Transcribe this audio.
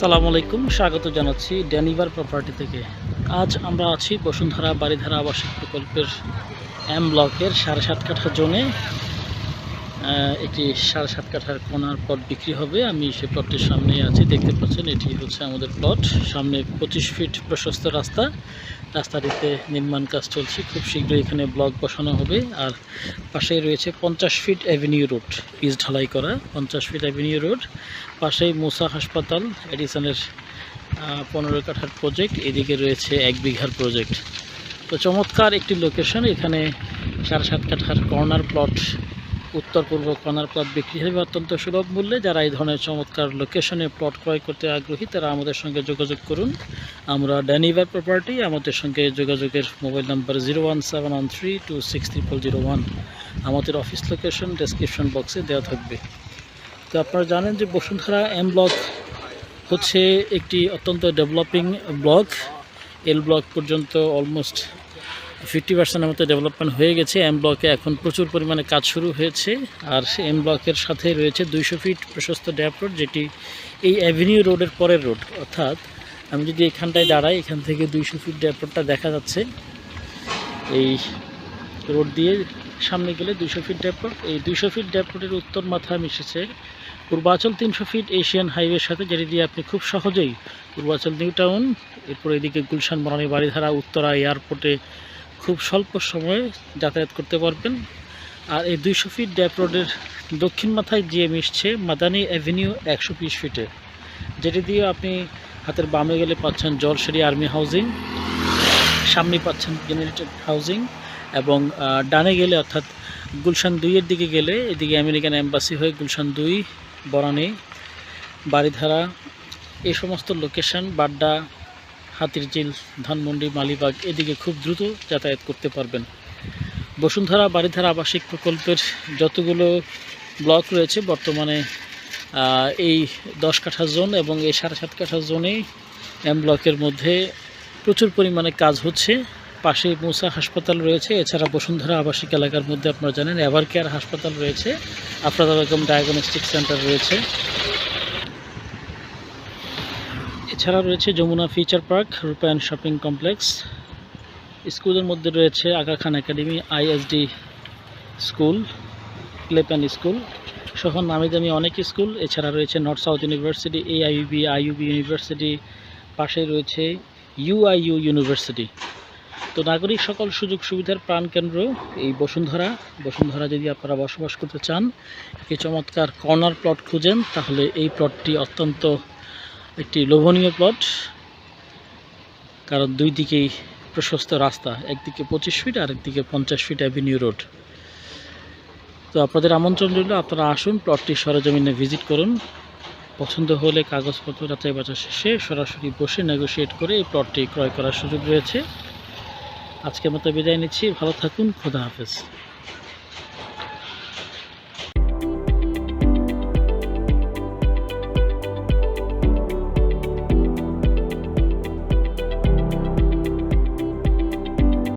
আসসালামু আলাইকুম, স্বাগত জানাচ্ছি ড্যানিভার প্রপার্টি থেকে। আজ আমরা আছি বসুন্ধরা বাড়িধারা আবাসিক প্রকল্পের এম ব্লকের সাড়ে সাত কাঠা জোনে। একটি সাড়ে সাত কাঠার কোনার প্লট বিক্রি হবে। আমি সে প্লটটির সামনেই আছি। দেখতে পাচ্ছেন, এটি হচ্ছে আমাদের প্লট সামনে পঁচিশ ফিট প্রশস্ত রাস্তা। রাস্তাটিতে নির্মাণ কাজ চলছে, খুব শীঘ্রই এখানে ব্লক বসানো হবে। আর পাশেই রয়েছে পঞ্চাশ ফিট অ্যাভিনিউ রোড, পিচ ঢালাই করা পঞ্চাশ ফিট অ্যাভিনিউ রোড। পাশেই মুসা হাসপাতাল, এডিসনের পনেরো কাঠার প্রজেক্ট এদিকে রয়েছে এক বিঘার প্রজেক্ট তো চমৎকার একটি লোকেশন এখানে সাড়ে সাত কাঠার কর্নার প্লট উত্তর পূর্ব কর্নার প্লট বিক্রি হবে অত্যন্ত সুলভ মূল্যে, যারা এই ধরনের চমৎকার লোকেশনে প্লট ক্রয় করতে আগ্রহী, তারা আমাদের সঙ্গে যোগাযোগ করুন। আমরা ড্যানিভার প্রপার্টি আমাদের সঙ্গে যোগাযোগের mobile number zero one seven one three two six triple zero one আমাদের অফিস লোকেশন ডেসক্রিপশন বক্সে দেওয়া থাকবে। তো আপনারা জানেন যে বসুন্ধরা এম ব্লক হচ্ছে একটি অত্যন্ত ডেভেলপিং ব্লক এল ব্লক পর্যন্ত অলমোস্ট ফিফটি পার্সেন্টের মতো ডেভেলপমেন্ট হয়ে গেছে। এম ব্লকে এখন প্রচুর পরিমাণে কাজ শুরু হয়েছে। আর এম ব্লকের সাথে রয়েছে দুইশো ফিট প্রশস্ত ড্যাপ রোড যেটি এই অ্যাভিনিউ রোডের পরের রোড অর্থাৎ আমি যদি এখানটায় দাঁড়াই, এখান থেকে দুইশো ফিট ড্যাপ রোডটা দেখা যাচ্ছে। এই রোড দিয়ে সামনে গেলে দুইশো ফিট ড্যাপ রোড এই দুইশো ফিট ড্যাপ রোডের উত্তর মাথা মিশেছে পূর্বাচল তিনশো ফিট এশিয়ান হাইওয়ের সাথে, যেটি দিয়ে আপনি খুব সহজেই পূর্বাচল নিউ টাউন এরপর এদিকে গুলশান বনানী বাড়িধারা উত্তরা এয়ারপোর্টে খুব স্বল্প সময়ে যাতায়াত করতে পারবেন। আর এই দুইশো ফিট ড্যাপ রোডের দক্ষিণ মাথায় গিয়ে মিশছে মাদানী অ্যাভিনিউ একশো বিশ ফিটে যেটি দিয়ে আপনি হাতের বামে গেলে পাচ্ছেন জলসেরি আর্মি হাউজিং সামনে পাচ্ছেন জেনারেটেড হাউজিং এবং ডানে গেলে অর্থাৎ গুলশান দুইয়ের দিকে গেলে এদিকে আমেরিকান অ্যাম্বাসি হয়ে গুলশান দুই বরানি বাড়িধারা এই সমস্ত লোকেশন বাড্ডা হাতিরঝিল ধানমন্ডি, মালিবাগ এদিকে খুব দ্রুত যাতায়াত করতে পারবেন। বসুন্ধরা বাড়িধারা আবাসিক প্রকল্পের যতগুলো ব্লক রয়েছে, বর্তমানে এই দশ কাঠা জোন এবং এই সাড়ে সাত কাঠা জোনে এম ব্লকের মধ্যে প্রচুর পরিমাণে কাজ হচ্ছে। পাশে মুসা হাসপাতাল রয়েছে, এছাড়া বসুন্ধরা আবাসিক এলাকার মধ্যে আপনারা জানেন এভার কেয়ার হাসপাতাল রয়েছে আপনাদের রকম ডায়াগনস্টিক সেন্টার রয়েছে। এছাড়া রয়েছে Jamuna future park, Rupayan shopping complex, স্কুলের মধ্যে রয়েছে Aga Khan academy, ISD school ক্লেপ্যান school সহ নামি দামি অনেক স্কুল। এছাড়া রয়েছে North South university AIEB IUB university পাশে রয়েছে ইউআইইউ ইউনিভার্সিটি। তো নাগরিক সকল সুযোগ সুবিধার প্রাণকেন্দ্র এই বসুন্ধরা। বসুন্ধরা যদি আপনারা বসবাস করতে চান এই চমৎকার কর্নার প্লট খুঁজেন, তাহলে এই প্লটটি অত্যন্ত একটি লোভনীয় প্লট কারণ দুই দিকেই প্রশস্ত রাস্তা, একদিকে পঁচিশ ফিট আর একদিকে পঞ্চাশ ফিট অ্যাভিনিউ রোড তো আপনাদের আমন্ত্রণ রইল, আপনারা আসুন প্লটটি সরজমিনে ভিজিট করুন। পছন্দ হলে কাগজপত্র যাচাই বাছাই শেষে সরাসরি বসে নেগোশিয়েট করে এই প্লটটি ক্রয় করার সুযোগ রয়েছে। আজকের মতো বিদায় নিচ্ছি, ভালো থাকুন, খোদা হাফেজ।